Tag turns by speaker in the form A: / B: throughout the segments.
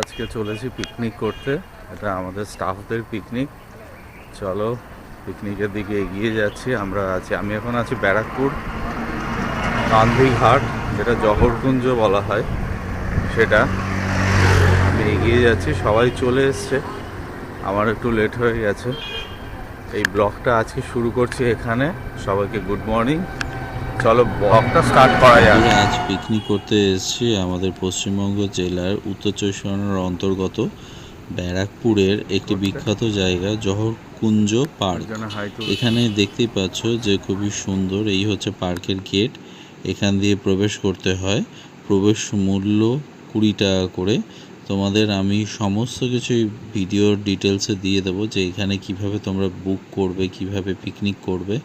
A: আজকে চলেছি পিকনিক করতে। এটা আমাদের স্টাফদের পিকনিক চলো পিকনিকের দিকে এগিয়ে যাচ্ছি। আমরা আছি আমি এখন আছি ব্যারাকপুর, গান্ধীঘাট, যেটা জহরকুঞ্জ বলা হয়। সেটা আমি এগিয়ে যাচ্ছি। সবাই চলে এসছে। আমার একটু লেট হয়ে গেছে। এই ব্লগটা আজকে শুরু করছি এখানে। সবাইকে গুড মর্নিং চলো ব্লগটা স্টার্ট করা যাক।
B: আজ পিকনিক করতে এসেছি আমাদের পশ্চিমবঙ্গ জেলার উত্তর চব্বিশ পরগনার অন্তর্গত ব্যারাকপুরের একটি বিখ্যাত জায়গা জহরকুঞ্জ পার্ক।
A: একজনে হয়তো
B: এখানে দেখতেই পাচ্ছ যে খুবই সুন্দর এই হচ্ছে পার্কের গেট। এখান দিয়ে প্রবেশ করতে হয়। প্রবেশ মূল্য কুড়ি টাকা করে। তোমাদের আমি সমস্ত কিছু ভিডিওর ডিটেলসে দিয়ে দেবো যে এখানে কীভাবে তোমরা বুক করবে কীভাবে পিকনিক করবে।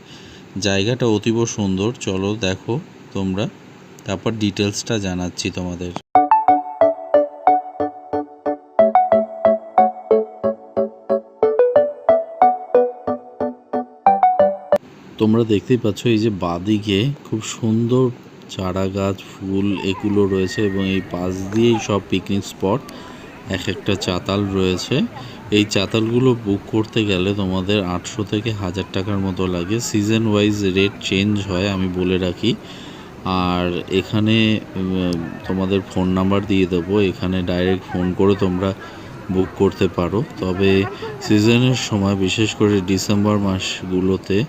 B: জায়গাটা অতীব সুন্দর। চলো দেখো তোমরা। তারপর ডিটেলসটা জানাচ্ছি তোমাদের। তোমরা দেখতেই পাচ্ছ এই যে বাদিকে খুব সুন্দর চারা গাছ, ফুল এগুলো রয়েছে এবং এই পাশ দিয়েই সব পিকনিক স্পট এক একটা চাতাল রয়েছে। এই চাতালগুলো বুক করতে গেলে তোমাদের আটশো থেকে হাজার টাকার মতো লাগে। সিজন ওয়াইজ রেট চেঞ্জ হয়, আমি বলে রাখি। আর এখানে তোমাদের ফোন নাম্বার দিয়ে দেবো। এখানে ডাইরেক্ট ফোন করে তোমরা বুক করতে পারো। তবে সিজনের সময়, বিশেষ করে ডিসেম্বর মাসগুলোতে,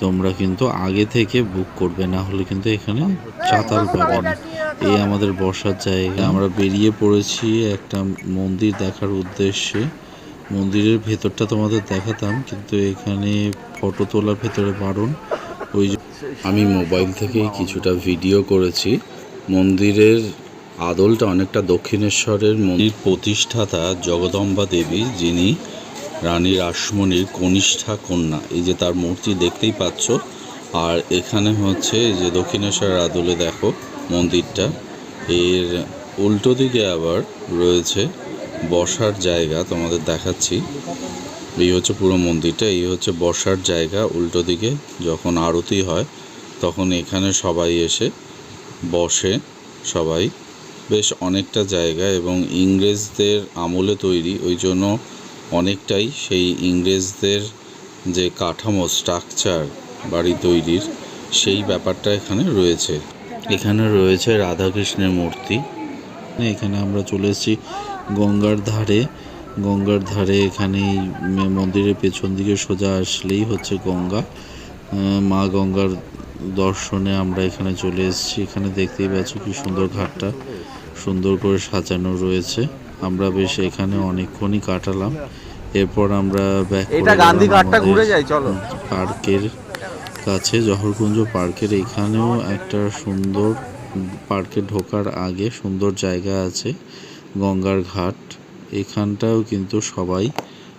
B: তোমরা কিন্তু আগে থেকে বুক করবে। না হলে কিন্তু এখানে চাতাল পাবে না। এই আমাদের বসার জায়গা। আমরা বেরিয়ে পড়েছি একটা মন্দির দেখার উদ্দেশ্যে। মন্দিরের ভেতরটা তোমাদের দেখাতাম, কিন্তু এখানে ফটো তোলার ভেতরে বারণ। ওই আমি মোবাইল থেকেই কিছুটা ভিডিও করেছি। মন্দিরের আদলটা অনেকটা দক্ষিণেশ্বরের মন্দির প্রতিষ্ঠাতা জগদম্বা দেবী, যিনি রানী রাসমণির কনিষ্ঠা কন্যা। এই যে তার মূর্তি দেখতেই পাচ্ছ। আর এখানে হচ্ছে যে দক্ষিণেশ্বরের আদলে দেখো মন্দিরটা। এর উল্টো দিকে আবার রয়েছে বসার জায়গা তোমাদের দেখাচ্ছি। এই হচ্ছে পুরো মন্দিরটা, এই হচ্ছে বসার জায়গা উল্টো দিকে, যখন আরতি হয়, তখন এখানে সবাই এসে বসে সবাই। বেশ অনেকটা জায়গা এবং ইংরেজদের আমলে তৈরি, ওই জন্য অনেকটাই সেই ইংরেজদের যে কাঠামো স্ট্রাকচার বাড়ি তৈরির, সেই ব্যাপারটা এখানে রয়েছে। এখানে রয়েছে রাধাকৃষ্ণের মূর্তি। এখানে আমরা চলে এসেছি গঙ্গার ধারে গঙ্গার ধারে এখানে মন্দিরের পেছন দিকে সোজা আসলেই হচ্ছে গঙ্গা। মা গঙ্গার দর্শনে আমরা এখানে চলে এসেছি। এখানে দেখতেই পাচ্ছ কি সুন্দর ঘাটটা সুন্দর করে সাজানো রয়েছে। আমরা বেশ এখানে অনেকক্ষণই কাটালাম। এরপর আমরা ব্যাক
A: এটা গান্ধী ঘাটটা ঘুরে যাই চলো।
B: পার্কের কাছে জহরকুঞ্জ পার্কের। এখানেও একটা সুন্দর পার্কে ঢোকার আগে সুন্দর জায়গা আছে। গঙ্গার ঘাট। এখানটাও কিন্তু সবাই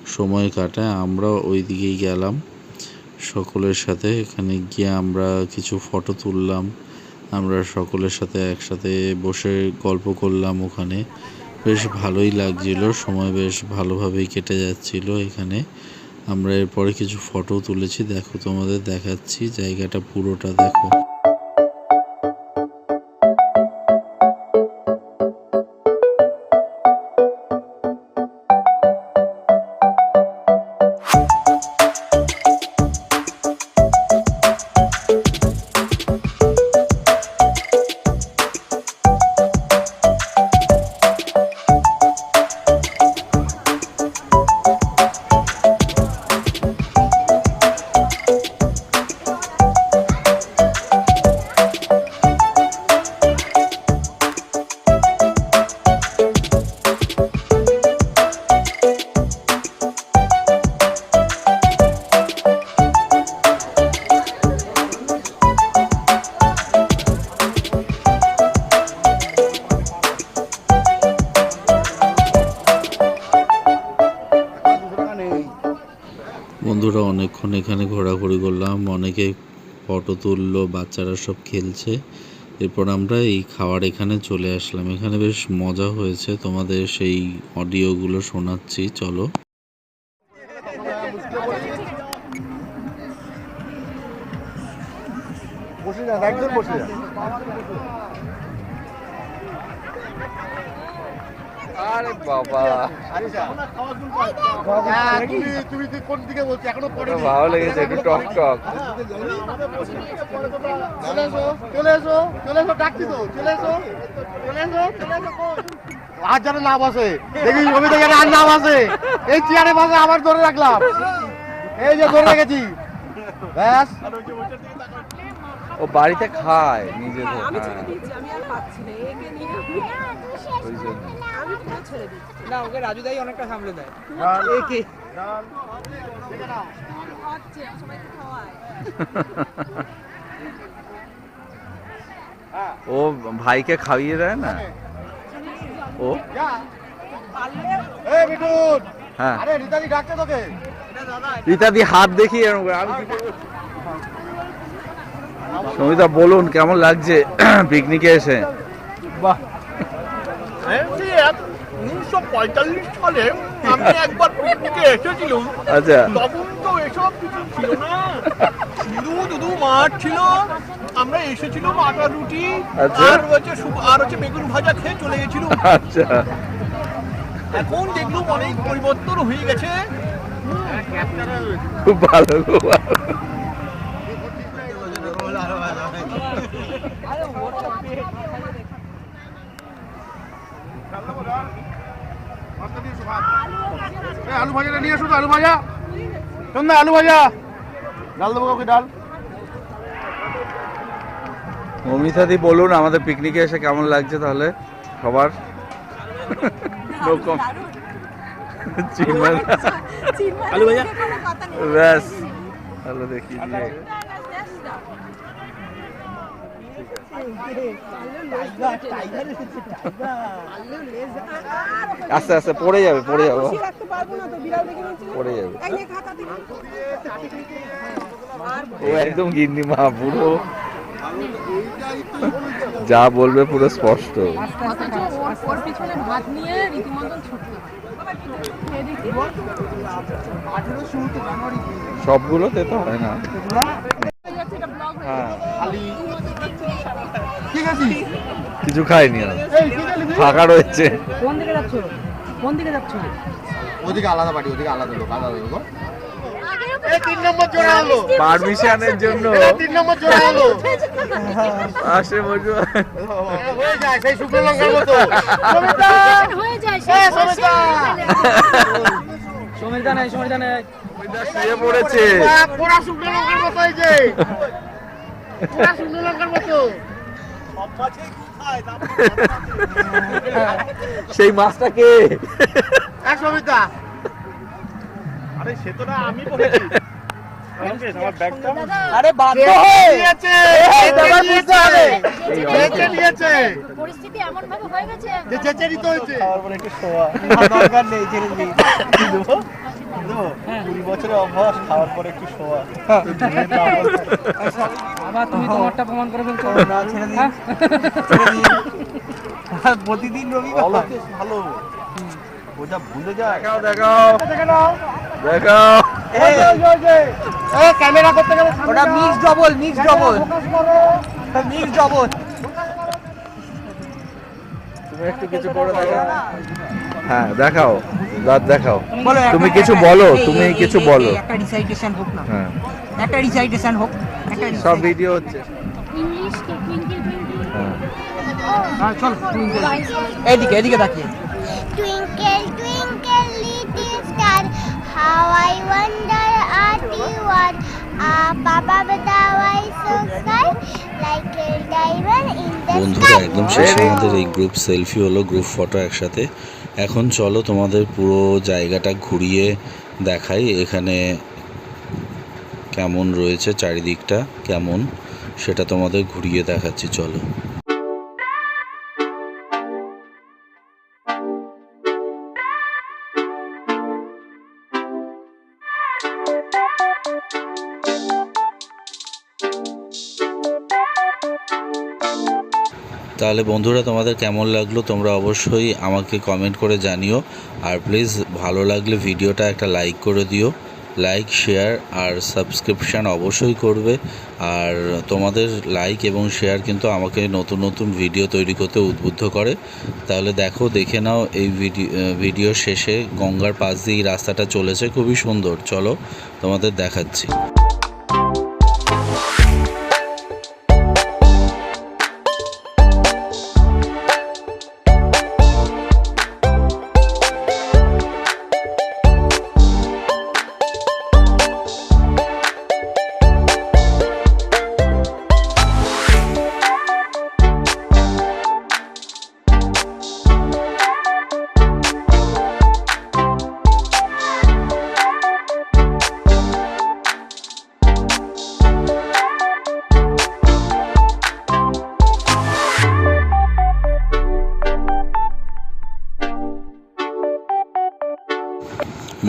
B: সময় কাটায়। আমরাও ওই দিকেই গেলাম। সকলের সাথে এখানে গিয়ে আমরা কিছু ফটো তুললাম। আমরা সকলের সাথে একসাথে বসে গল্প করলাম ওখানে। বেশ ভালোই লাগছিল। সময় বেশ ভালোভাবেই কেটে যাচ্ছিল এখানে। আমরা এরপরে কিছু ফটো তুলেছি। দেখো তোমাদের দেখাচ্ছি। জায়গাটা পুরোটা দেখো। বন্ধুরা, অনেকক্ষণ এখানে ঘোরাঘুরি করলাম। অনেকে ফটো তুললো, বাচ্চারা সব খেলছে। এরপর আমরা এই খাওয়ার এখানে চলে আসলাম। এখানে বেশ মজা হয়েছে। তোমাদের সেই অডিওগুলো শোনাচ্ছি, চলো।
C: বসে যান বসে যান
A: আরে বাবা।
C: হ্যাঁ, তুমি তুমি তুই কোন দিকে বলছো এখনও পড়ে
A: ভালো লেগেছে একটু টক টক।
C: চলে এসো চলে এসো চলে এসো ডাকছি তো চলে এসো চলে এসো চলে এসো আর যেন না বসে দেখি যেন আর না বসে। এই চেয়ারে বসে আবার ধরে রাখলাম। এই যে ধরে রেখেছি। ব্যাস।
A: ও বাড়িতে খায় নিজেদের
D: আমি ছেড়ে দিচ্ছি আমি আর পাচ্ছি না একে নিয়ে
E: না ওকে রাজুদাই অনেকটা সামলে দেয়।
A: ও ভাইকে খাইয়ে দেয় না? ও? হ্যাঁ।
C: রীতাদি
A: হাত করব? সমিতা বলুন কেমন লাগছে? পিকনিকে এসে?
F: উনিশশো পঁয়তাল্লিশ সালে আমি একবার পিকনিকে এসেছিলাম।
A: আচ্ছা।
F: তখন তো এসব কিছু ছিল না। শুধু দুধু মাঠ ছিল। আমরা এসেছিলাম আটা রুটি
A: আচ্ছা।
F: আর হচ্ছে আর হচ্ছে বেগুন ভাজা খেয়ে চলে গেছিলাম।
A: আচ্ছা।
F: এখন দেখলাম অনেক পরিবর্তন হয়ে গেছে।
A: খুব ভালো খুব ভালো
C: এই আলু ভাজাটা নিয়ে এসো তো আলু ভাজা। শোন না আলু ভাজা? ডাল দেবো কাউকে ডাল।
A: মমিতাদি বলুন আমাদের পিকনিকে এসে কেমন লাগছে তাহলে? সবার
D: আলু ভাজা?
A: ব্যাস। ভালো দেখি। দিয়ে আস্তে আস্তে পড়ে যাবে পড়ে যাবে। পড়ে যাবে। ও একদম গিন্নি মা পুরো যা বলবে পুরো স্পষ্ট। সবগুলোতে তো হয় না।
D: হয়ে
A: কিছু খাইনি আর। ফাঁকা রয়েছে।
D: কোন দিকে যাচ্ছ? কোন দিকে যাচ্ছ?
C: ওদিকে আলাদা বাড়ি ওদিকে আলাদা লোক আলাদা লোক এই তিন নম্বর জোড়া হলো।
A: পারমিশনের জন্য।
C: তিন নম্বর জোড়া হলো।
A: আসে বলব
C: হয়ে যায় সেই শুকনো লঙ্কার মতো।
G: হয়ে যায়
C: সমিতা
E: সমিতা নাই সমিতা নাই।
A: শুয়ে পড়েছে।
C: বাহ, পোড়া শুকনো লঙ্কার মতো এই যে। পোড়া শুকনো লঙ্কার মতো।
A: সেই মাছটা কে?
F: আরে সে তো না আমি বলেছি।
E: আরে বাধ্য
C: নিয়েছে
E: এবার বুঝতে হবে।
C: চেঁচে নিয়েছে।
G: পরিস্থিতি এমন ভাবে হয়ে গেছে।
C: যে চেঁচে নিতে হয়েছে
F: একটু শোয়া। দরকার নেই ছেড়ে দিই কুড়ি বছরের অভ্যাস খাওয়ার পরে একটু শোয়া।
E: আবার তুমি তোমারটা প্রমাণ করে ফেলছো। না ছেড়ে দিই প্রতিদিন রবিবার।
F: ভালো ও যা ভুলে যায়।
A: দেখাও দেখাও। দেখাও।
C: এই। ক্যামেরা করতে গেলে
E: ওটা
C: যাও।
E: Mix double mix double.
C: Focus
E: mix double.
A: তুমি একটু কিছু করে দেখাও হ্যাঁ দেখাও দাঁত দেখাও।
E: বলো
A: তুমি কিছু বলো তুমি কিছু বলো।
E: একটা রিসাইটেশন হোক না।
A: হ্যাঁ।
E: একটা রিসাইটেশন হোক একটা
A: সব ভিডিও হচ্ছে।
G: ইংলিশ কি টুইঙ্কেল টুইঙ্কেল
A: হ্যাঁ।
E: হ্যাঁ, চল এইদিকে এদিকে তাকিয়ে।
G: Twinkle twinkle little star how I wonder at you are.
B: বন্ধুরা একদম শেষে আমাদের এই গ্রুপ সেলফি হলো গ্রুপ ফটো একসাথে। এখন চলো তোমাদের পুরো জায়গাটা ঘুরিয়ে দেখাই এখানে কেমন রয়েছে চারিদিকটা কেমন সেটা তোমাদের ঘুরিয়ে দেখাচ্ছি চলো। তাহলে বন্ধুরা, তোমাদের কেমন লাগল তোমরা অবশ্যই আমাকে কমেন্ট করে জানিও। আর প্লিজ ভালো লাগলে ভিডিওটা একটা লাইক করে দিও। লাইক শেয়ার আর সাবস্ক্রিপশান অবশ্যই করবে। আর তোমাদের লাইক এবং শেয়ার কিন্তু আমাকে নতুন নতুন ভিডিও তৈরি করতে উদ্বুদ্ধ করে। তাহলে দেখো, দেখে নাও এই ভিডিও ভিডিও শেষে গঙ্গার পাশ দিয়ে রাস্তাটা চলেছে। খুবই সুন্দর। চলো তোমাদের দেখাচ্ছি।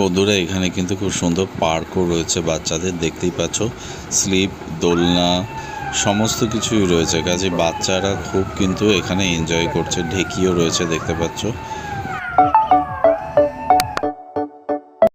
B: বন্ধুরা, এখানে কিন্তু খুব সুন্দর পার্কও রয়েছে, বাচ্চাদের দেখতেই পাচ্ছ। স্লিপ, দোলনা, সমস্ত কিছুই রয়েছে। কাজে বাচ্চারা খুব কিন্তু এখানে এনজয় করছে, ঢেকিও রয়েছে, দেখতে পাচ্ছ।